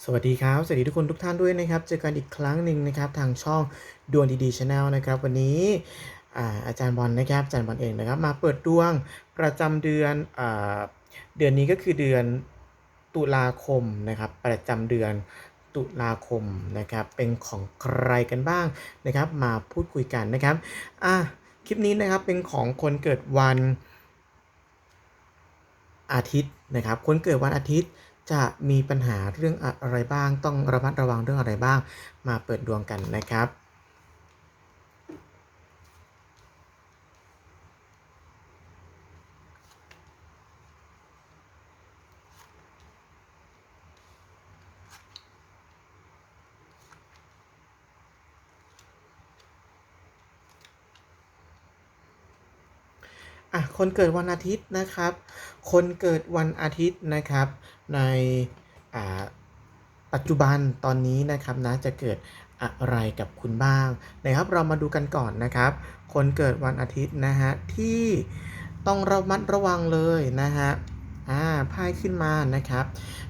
สวัสดีครับ สวัสดีทุกคนทุกท่านด้วยนะครับ เจอกันอีกครั้งหนึ่งนะครับ ทางช่องดวงดีๆชาแนลนะครับ วันนี้อาอาจารย์บอลนะครับ อาจารย์บอลเองนะครับ มาเปิดดวงประจำเดือนอเดือนนี้ก็คือเดือนตุลาคมนะครับ ประจำเดือนตุลาคมนะครับ เป็นของใครกันบ้างนะครับ มาพูดคุยกันนะครับอะคลิปนี้นะครับเป็นของคนเกิดวันอาทิตย์นะครับ คนเกิดวันอาทิตย์ จะมีปัญหาเรื่องอะไรบ้าง ต้องระมัดระวังเรื่องอะไรบ้าง มาเปิดดวงกันนะครับ อะคนเกิดวันอาทิตย์นะครับ คนเกิดวันอาทิตย์นะครับ ในอ่าปัจจุบันตอนนี้นะครับนะจะเกิดอะไรกับคุณบ้างนะครับ เรามาดูกันก่อนนะครับ คนเกิดวันอาทิตย์นะฮะที่ต้องระมัดระวังเลยนะฮะอ่าไพ่ขึ้นมานะครับ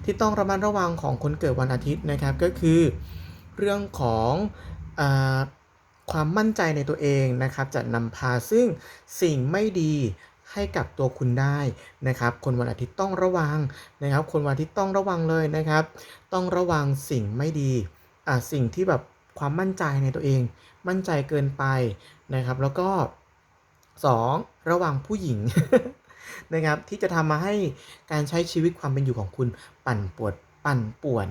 ที่ต้องระมัดระวังของคนเกิดวันอาทิตย์นะครับก็คือ เรื่องของอ่า ความมั่นใจในตัวเองนะครับ จะนำพาซึ่งสิ่งไม่ดีให้กับตัวคุณได้นะครับ คนวันอาทิตย์ต้องระวังนะครับ คนวันอาทิตย์ต้องระวังเลยนะครับ ต้องระวังสิ่งไม่ดีอ่าสิ่งที่แบบความมั่นใจในตัวเอง มั่นใจเกินไปนะครับ แล้วก็ 2. ระวังผู้หญิงนะครับ ที่จะทำมาให้การใช้ชีวิตความเป็นอยู่ของคุณปั่นปวด ปั่นป่วน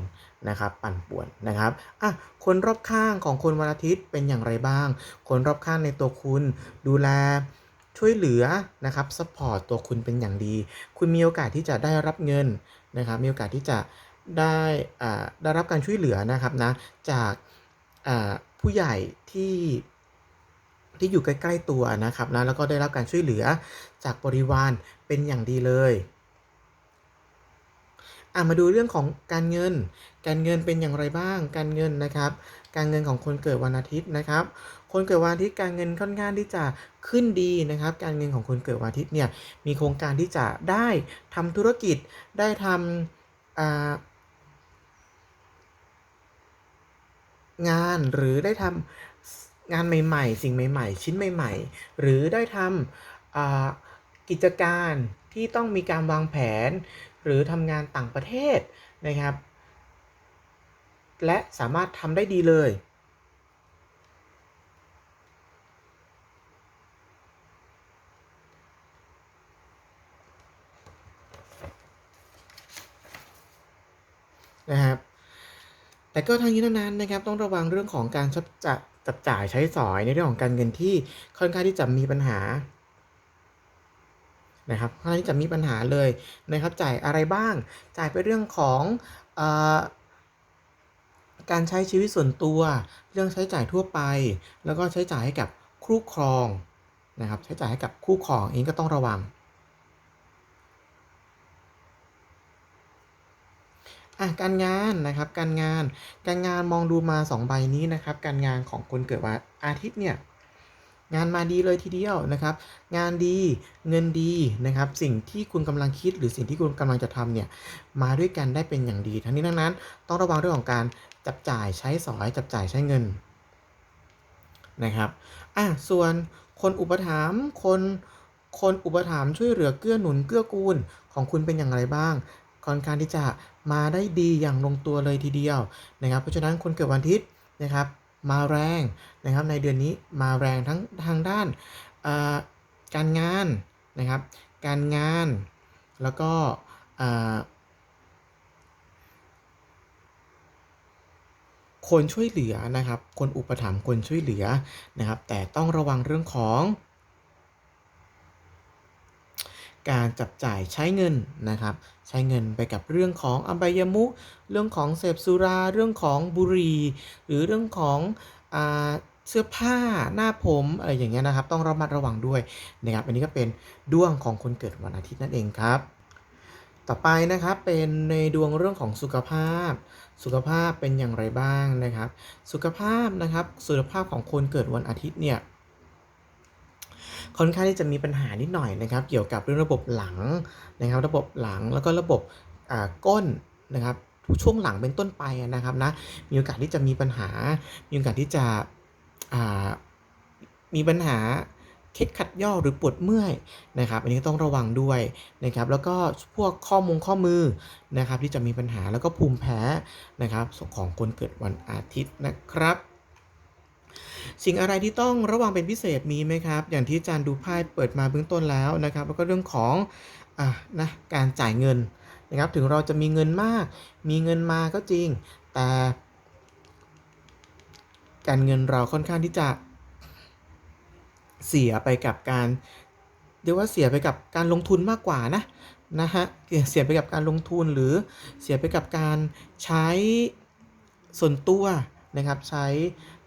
นะครับปั่นป่วนนะครับอะคนรอบข้างของคนวันอาทิตย์เป็นอย่างไรบ้าง คนรอบข้างในตัวคุณดูแลช่วยเหลือนะครับซัพพอร์ตตัวคุณเป็นอย่างดี คุณมีโอกาสที่จะได้รับเงินนะครับ มีโอกาสที่จะได้อ่ได้รับการช่วยเหลือนะครับนะจากอ่าผู้ใหญ่ที่ที่อยู่ใกล้ ๆตัวนะครับนะแล้วก็ได้รับการช่วยเหลือจากบริวารเป็นอย่างดีเลย อะมาดูเรื่องของการเงิน การเงินเป็นอย่างไรบ้าง การเงินนะครับ การเงินของคนเกิดวันอาทิตย์นะครับ คนเกิดวันอาทิตย์การเงินค่อนข้างที่จะขึ้นดีนะครับ การเงินของคนเกิดวันอาทิตย์เนี่ยมีโครงการที่จะได้ทำธุรกิจได้ทำงานหรือได้ทำงานใหม่ๆ สิ่งใหม่ ๆ ชิ้นใหม่ ๆ หรือได้ทำกิจการที่ต้องมีการวางแผน หรือทำงานต่างประเทศนะครับ และสามารถทำได้ดีเลย นะครับ แต่ก็ทั้งนี้ทั้งนั้นนะครับต้องระวังเรื่องของการจับจ่ายใช้สอยในเรื่องของการเงินที่ค่อนข้างที่จะมีปัญหา นะครับค่อนข้างที่จะมีปัญหาเลยนะครับจ่ายอะไรบ้าง จ่ายไปเรื่องของออการใช้ชีวิตส่วนตัว เรื่องใช้จ่ายทั่วไป แล้วก็ใช้จ่ายให้กับคู่ครองนะครับใช้จ่ายให้กับคู่ครองเองก็ต้องระวังอะการงานนะครับการงานการงานมองดูมา 2 ใบนี้นะครับการงานของคนเกิดวันอาทิตย์เนี่ย งานมาดีเลยทีเดียวนะครับ งานดีเงินดีนะครับ สิ่งที่คุณกำลังคิดหรือสิ่งที่คุณกำลังจะทำเนี่ยมาด้วยกันได้เป็นอย่างดี ทั้งนี้ทั้งนั้น ต้องระวังเรื่องของการจับจ่ายใช้สอยจับจ่ายใช้เงินนะครับอะส่วนคนอุปถัมภ์คนคนอุปถัมภ์ช่วยเหลือเกื้อหนุนเกื้อกูลของคุณเป็นอย่างไรบ้างค่อนข้างที่จะมาได้ดีอย่างลงตัวเลยทีเดียวนะครับ เพราะฉะนั้นคนเกิดวันอาทิตย์นะครับ มาแรงนะครับ ในเดือนนี้มาแรงทั้งทางด้านการงานนะครับ การงานแล้วก็คนช่วยเหลือนะครับ คนอุปถัมภ์คนช่วยเหลือนะครับ แต่ต้องระวังเรื่องของ การจับจ่ายใช้เงินนะครับ ใช้เงินไปกับเรื่องของอบายมุขเรื่องของเสพสุรา เรื่องของบุหรี่ หรือเรื่องของอเสื้อผ้าหน้าผมอะไรอย่างเงี้ยนะครับ ต้องระมัดระวังด้วยนะครับ อันนี้ก็เป็นดวงของคนเกิดวันอาทิตย์นั่นเองครับ ต่อไปนะครับเป็นในดวงเรื่องของสุขภาพ สุขภาพเป็นอย่างไรบ้างนะครับ สุขภาพนะครับ สุขภาพของคนเกิดวันอาทิตย์เนี่ย ค่อนข้างที่จะมีปัญหานิดหน่อยนะครับ เกี่ยวกับเรื่องระบบหลังนะครับ ระบบหลังแล้วก็ระบบอ่าก้นนะครับช่วงหลังเป็นต้นไปนะครับนะมีโอกาสที่จะมีปัญหา มีโอกาสที่จะอ่ามีปัญหาเคล็ดขัดย่อหรือปวดเมื่อยนะครับ อันนี้ต้องระวังด้วยนะครับ แล้วก็พวกข้อมงข้อมือนะครับ ที่จะมีปัญหาแล้วก็ภูมิแพ้นะครับของคนเกิดวันอาทิตย์นะครับ สิ่งอะไรที่ต้องระวังเป็นพิเศษมีไหมครับ อย่างที่อาจารย์ดูไพ่เปิดมาเบื้องต้นแล้วนะครับ แล้วก็เรื่องของอะนะการจ่ายเงินนะครับ ถึงเราจะมีเงินมาก มีเงินมาก็จริง แต่การเงินเราค่อนข้างที่จะเสียไปกับการเรียกว่าเสียไปกับการลงทุนมากกว่านะนะฮะเสียไปกับการลงทุนหรือเสียไปกับการใช้ส่วนตัวนะครับ ใช้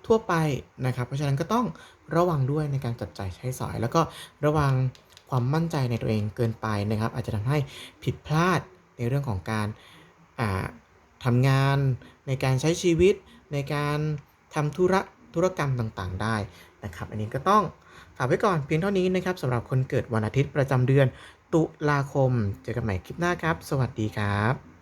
ทั่วไปนะครับ เพราะฉะนั้นก็ต้องระวังด้วยในการจับจ่ายใช้สอย แล้วก็ระวังความมั่นใจในตัวเองเกินไปนะครับ อาจจะทำให้ผิดพลาดในเรื่องของการอ่าทำงานในการใช้ชีวิต ในการทำธุระธุรกรรมต่างๆ ได้นะครับ อันนี้ก็ต้องฝากไว้ก่อนเพียงเท่านี้นะครับสำหรับคนเกิดวันอาทิตย์ประจำเดือน ตุลาคม เจอกันใหม่คลิปหน้าครับ สวัสดีครับ